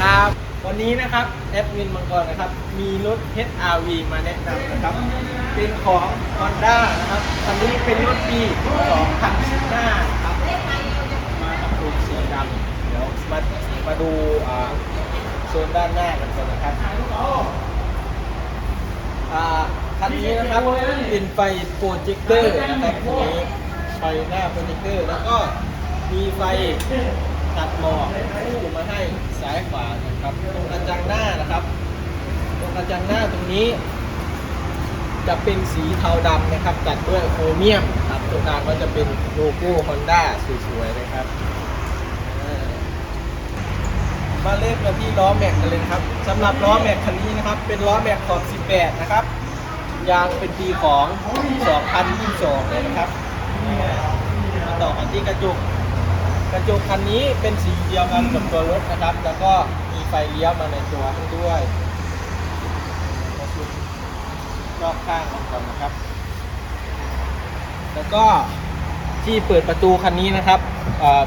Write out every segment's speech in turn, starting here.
ครับ วันนี้นะครับแอดมินมังกรนะครับ มีรถ HRV มาแนะนำนะครับ เป็นของ Honda นะครับคันนี้เป็นรถปี 2015นะครับ มากับโครงสีดำเดี๋ยวมามาดูอ่าโซนด้านหน้ากันก่อนนะครับอ่าคันนี้นะครับเป็นไฟโปรเจคเตอร์นะครับคันนี้ไฟหน้าโปรเจคเตอร์แล้วก็มีไฟตัดหมอกคู่มาให้ ซ้ายขวานะครับตรงกระจังหน้านะครับ ตรงกระจังหน้าตรงนี้ จะเป็นสีเทาดำนะครับ ตัดด้วยโครเมียมครับตรงกลางก็จะเป็นโลโก้ Honda สวยๆนะครับมาเริ่มกันที่ล้อแม็กกันเลยครับสำหรับล้อแม็กคันนี้นะครับ เป็นล้อแม็กขอบ 18 นะครับ ยางเป็นปีของ 2022เลยนะครับมาต่อกันที่กระจก กระจกคันนี้เป็นสีเดียวกันกับตัวรถนะครับ แล้วก็มีไฟเลี้ยวมาในตัวให้ด้วยมาชุดรอบข้างของกันนะครับ แล้วก็ที่เปิดประตูคันนี้นะครับ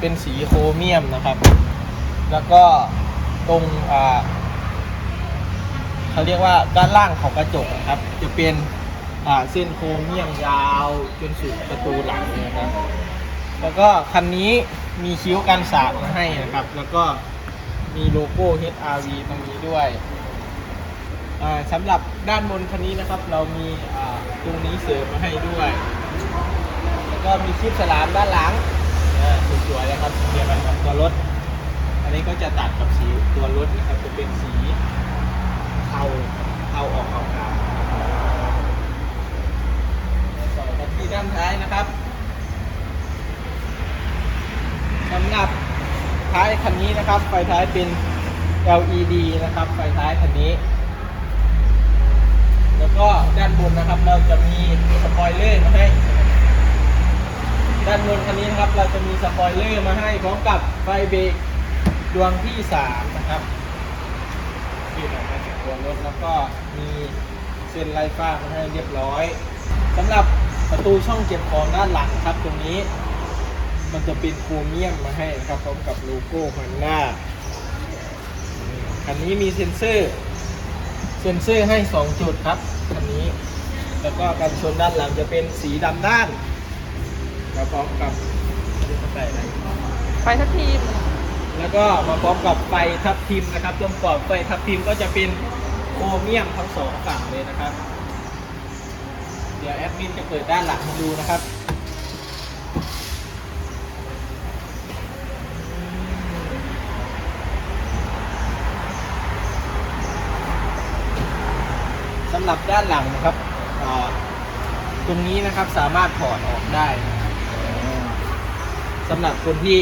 เป็นสีโครเมียมนะครับ แล้วก็ตรงเขาเรียกว่าด้านล่างของกระจกนะครับ จะเป็นเส้นโครเมียมยาวจนสุดประตูหลังนะครับ แล้วก็คันนี้มีคิ้วกันสาดมาให้นะครับ แล้วก็มีโลโก้ HRV ตรงนี้ด้วยสำหรับด้านบนคันนี้นะครับ เรามีตรงนี้เสริมมาให้ด้วย แล้วก็มีคลิปสลามด้านหลังสวยๆนะครับเดียวกับตัวรถ อันนี้ก็จะตัดกับสีตัวรถนะครับจะเป็นสีเทาเทาออกขาวๆต่อกันที่ด้านท้ายนะครับ สำหรับท้ายคันนี้นะครับ ไฟท้ายเป็น LED นะครับ ไฟท้ายคันนี้ แล้วก็ด้านบนนะครับ เราจะมีสปอยเลอร์มาให้ ด้านบนคันนี้นะครับ เราจะมีสปอยเลอร์มาให้พร้อมกับไฟเบรกดวงที่สามนะครับที่ออกมาจากตัวรถแล้วก็มีเส้นไล่ฟ้ามาให้เรียบร้อยสำหรับประตูช่องเก็บของด้านหลังครับตรงนี้ มันจะเป็นโครเมียมมาให้นะครับพร้อมกับโลโก้ฮอนด้าคันนี้มีเซ็นเซอร์เซ็นเซอร์ให้ 2 จุดครับคันนี้ แล้วก็กันชนด้านหลังจะเป็นสีดำด้านมาพร้อมกับใส่อะไรไฟทับทีมแล้วก็มาพร้อมกับไฟทับทิมนะครับตัวประกอบไฟทับทิมก็จะเป็นโครเมียมทั้งสองฝั่งเลยนะครับ เดี๋ยวแอดมินจะเปิดด้านหลังให้ดูนะครับ สำหรับด้านหลังนะครับตรงนี้นะครับสามารถถอดออกได้สำหรับคนที่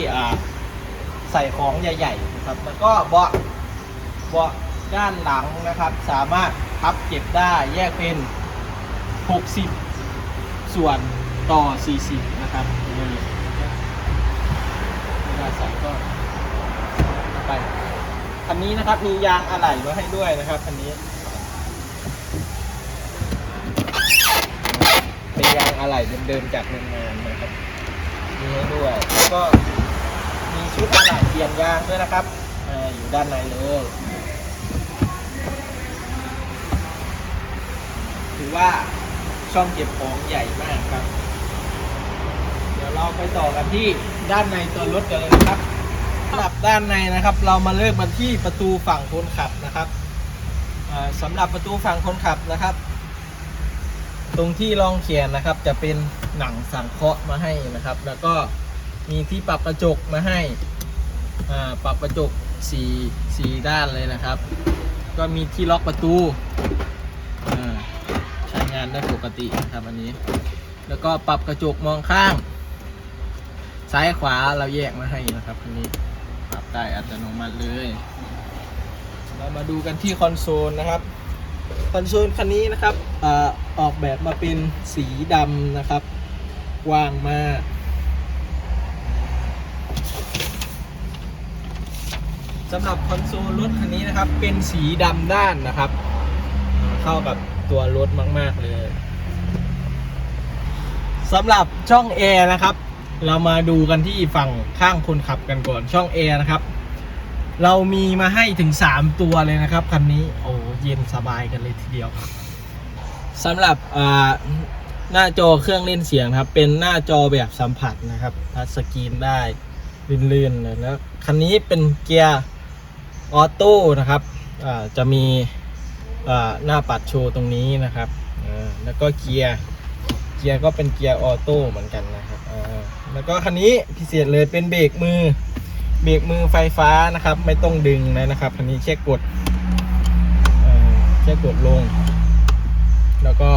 ใส่ของใหญ่ๆนะครับแล้วก็เบาะเบาะด้านหลังนะครับ สามารถพับเก็บได้แยกเป็น 60 ส่วนต่อ 40 นะครับนี่เวลาใส่ก็ไปคันนี้นะครับมียางอะไหล่ไว้ให้ด้วยนะครับคันนี้ เป็นยางอะไหล่เดิมๆจากโรงงานนะครับมีให้ด้วย แล้วก็มีชุดอะไหล่เปลี่ยนยางด้วยนะครับอาอยู่ด้านในเลยถือว่าช่องเก็บของใหญ่มากครับ เดี๋ยวเราไปต่อกันที่ด้านในตัวรถกันเลยนะครับสำหรับด้านในนะครับ เรามาเริ่มกันที่ประตูฝั่งคนขับนะครับอ่าสำหรับประตูฝั่งคนขับนะครับ ตรงที่รองเขียนนะครับจะเป็นหนังสังเคราะห์มาให้นะครับ แล้วก็มีที่ปรับกระจกมาให้อ่าปรับกระจกสีสีด้านเลยนะครับ ก็มีที่ล็อกประตูใช้งานได้ปกตินะครับอันนี้ แล้วก็ปรับกระจกมองข้าง ซ้ายขวาเราแยกมาให้นะครับอันนี้ปรับได้อัตโนมัติเลย เรามาดูกันที่คอนโซลนะครับ คอนโซลคันนี้นะครับอออกแบบมาเป็นสีดำนะครับกว้างมากสำหรับคอนโซลรถคันนี้นะครับ เป็นสีดำด้านนะครับ เข้ากับตัวรถมาก ๆ เลยสำหรับช่องแอร์นะครับ เรามาดูกันที่ฝั่งข้างคนขับกันก่อนช่องแอร์นะครับ เรามีมาให้ถึง 3 ตัวเลยนะครับ คันนี้โอ้เย็นสบายกันเลยทีเดียวสำหรับหน้าจอเครื่องเล่นเสียงครับ เป็นหน้าจอแบบสัมผัสนะครับทัชสกรีนได้ลื่นๆเลยแล้วคันนี้เป็นเกียร์ออโต้นะครับจะมีหน้าปัดโชว์ตรงนี้นะครับแล้วก็เกียร์เกียร์ก็เป็นเกียร์ออโต้เหมือนกันนะครับแล้วก็คันนี้พิเศษเลยเป็นเบรกมือ เบรกมือไฟฟ้านะครับ ไม่ต้องดึงเลยนะครับคันนี้แค่กดเอ่อแค่กดลง แล้วก็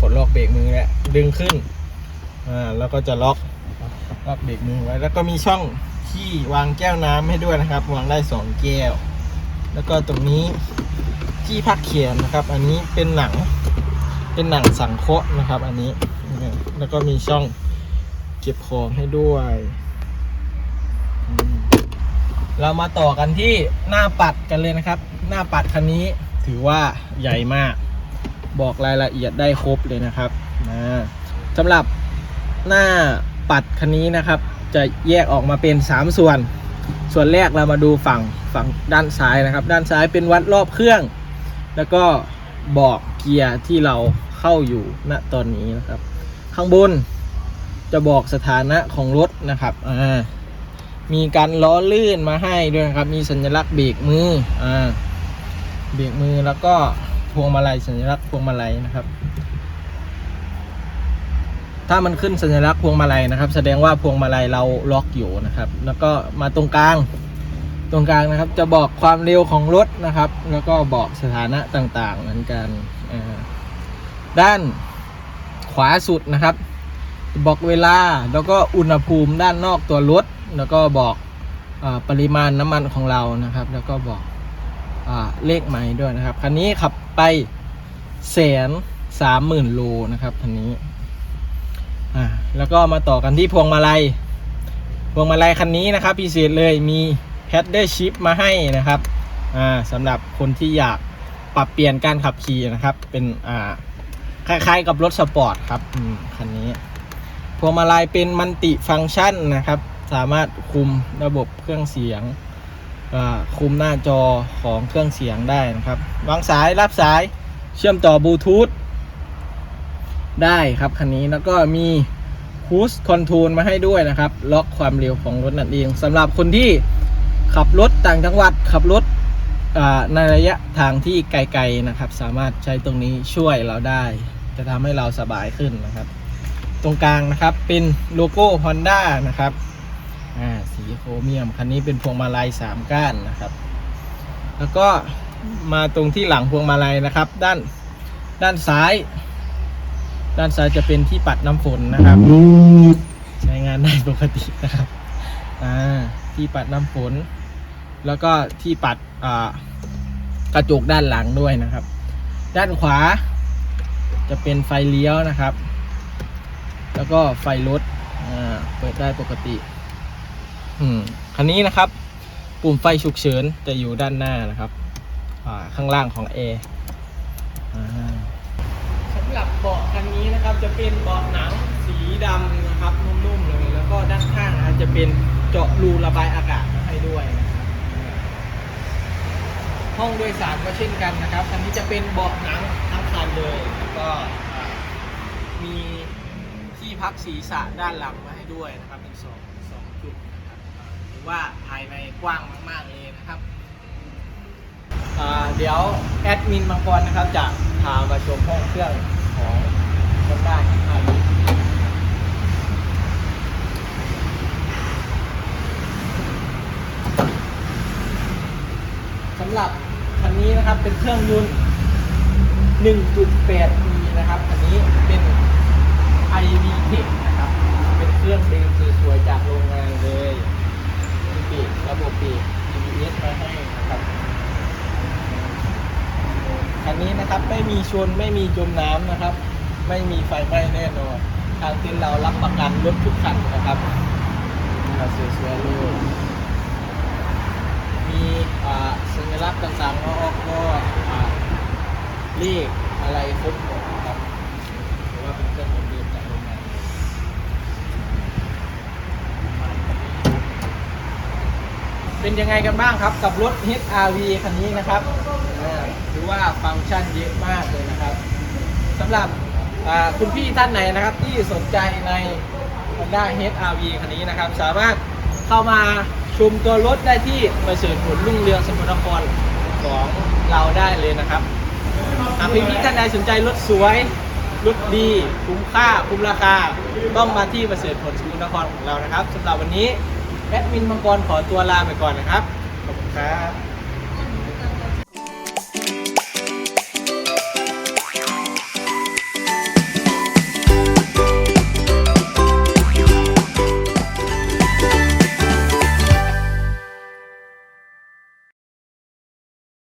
ปลดล็อกเบรกมือแล้วดึงขึ้นอ่าแล้วก็จะล็อกล็อกเบรกมือไว้แล้วก็มีช่องที่วางแก้วน้ำให้ด้วยนะครับ วางได้สองแก้ว แล้วก็ตรงนี้ที่พักเขียนนะครับ อันนี้เป็นหนังเป็นหนังสังเคราะห์นะครับ อันนี้แล้วก็มีช่องเก็บของให้ด้วย เรามาต่อกันที่หน้าปัดกันเลยนะครับ หน้าปัดคันนี้ถือว่าใหญ่มาก บอกรายละเอียดได้ครบเลยนะครับนะสำหรับหน้าปัดคันนี้นะครับ จะแยกออกมาเป็น 3 ส่วน ส่วนแรกเรามาดูฝั่งฝั่งด้านซ้ายนะครับ ด้านซ้ายเป็นวัดรอบเครื่อง แล้วก็บอกเกียร์ที่เราเข้าอยู่ณตอนนี้นะครับ ข้างบนจะบอกสถานะของรถนะครับอ่า มีการล้อลื่นมาให้ด้วยนะครับ มีสัญลักษณ์เบรกมืออ่าเบรกมือแล้วก็พวงมาลัยสัญลักษณ์พวงมาลัยนะครับ ถ้ามันขึ้นสัญลักษณ์พวงมาลัยนะครับ แสดงว่าพวงมาลัยเราล็อกอยู่นะครับ แล้วก็มาตรงกลาง ตรงกลางนะครับ จะบอกความเร็วของรถนะครับ แล้วก็บอกสถานะต่างๆเหมือนกันด้านขวาสุดนะครับ บอกเวลาแล้วก็อุณหภูมิด้านนอกตัวรถ แล้วก็บอกอปริมาณน้ำมันของเรานะครับ แล้วก็บอกอเลขไม้ด้วยนะครับคันนี้ขับไปแสนสามหมื่นโลนะครับคันนี้อ่าแล้วก็มาต่อกันที่พวงมาลัย พวงมาลัยคันนี้นะครับพิเศษเลยมีแพดเดอร์ชิปมาให้นะครับอ่าสำหรับคนที่อยากปรับเปลี่ยนการขับขี่นะครับ เป็นอ่าคล้ายๆกับรถสปอร์ตครับคันนี้พวงมาลัยเป็นมัลติฟังก์ชันนะครับ สามารถคุมระบบเครื่องเสียงคุมหน้าจอของเครื่องเสียงได้นะครับวางสายรับสายเชื่อมต่อบลูทูธได้ครับคันนี้แล้วก็มีคูสคอนโทรลมาให้ด้วยนะครับ ล็อกความเร็วของรถนั่นเองสำหรับคนที่ขับรถต่างจังหวัดขับรถในระยะทางที่ไกลๆนะครับ สามารถใช้ตรงนี้ช่วยเราได้ จะทำให้เราสบายขึ้นนะครับ ตรงกลางนะครับเป็นโลโก้ Honda นะครับ สีโครเมียม คันนี้เป็นพวงมาลัย3ก้านนะครับ แล้วก็มาตรงที่หลังพวงมาลัยนะครับ ด้านด้านซ้าย ด้านซ้ายจะเป็นที่ปัดน้ำฝนนะครับ ใช้งานได้ปกตินะครับอ่าที่ปัดน้ำฝน แล้วก็ที่ปัดอ่ากระจกด้านหลังด้วยนะครับ ด้านขวา จะเป็นไฟเลี้ยวนะครับ แล้วก็ไฟรถเปิดได้ปกติ อืมคันนี้นะครับ ปุ่มไฟฉุกเฉินจะอยู่ด้านหน้านะครับข้างล่างของ A สำหรับเบาะคันนี้นะครับ จะเป็นเบาะหนังสีดำนะครับนุ่มๆเลย แล้วก็ด้านข้างนะจะเป็นเจาะรูระบายอากาศมาให้ด้วยห้องโดยสารก็เช่นกันนะครับคันนี้จะเป็นเบาะหนังทั้งคันเลยแล้วก็มีที่พักศีรษะด้านหลังมาให้ด้วยนะครับเป็นสอง ว่าภายในกว้างมาก ๆ เลยนะครับ เดี๋ยวแอดมินบางกรนะครับจะพามาชมห้องเครื่องของคนได้คันนี้สำหรับคันนี้นะครับเป็นเครื่องยนต์1.8มีนะครับอันนี้เป็น i v t นะครับ เป็นเครื่องเดิมสวยๆจากโรงงานเลยมีปีกระบบปีก EBS มาให้นะครับ คันนี้นะครับไม่มีชนไม่มีจมน้ำนะครับ ไม่มีไฟไหม้แน่นอนทางเต็นท์เรารับประกันรถทุกคันนะครับมาสวยๆเลยมีอ่าสัญลักษณ์ต่างๆว่าออกก็อ่าเลขอะไรครบหมดนะครับถือว่าเป็นเครื่องเดิมๆจากโรงงานเป็นยังไงกันบ้างครับกับรถ HRV คันนี้นะครับ อ่าถือว่าฟังก์ชันเยอะมากเลยนะครับสำหรับคุณพี่ท่านไหนนะครับที่สนใจใน Honda HRV คันนี้นะครับ สามารถเข้ามาชมตัวรถได้ที่ประเสริฐผลรุ่งเรืองสมุทรนครของเราได้เลยนะครับหากพี่ๆท่านใดสนใจรถสวยรถดี คุ้มค่า คุ้มราคา ต้องมาที่ประเสริฐผลสมุทรนครของเรานะครับสำหรับวันนี้แอดมินมังกรขอตัวลาไปก่อนนะครับ ขอบคุณครับ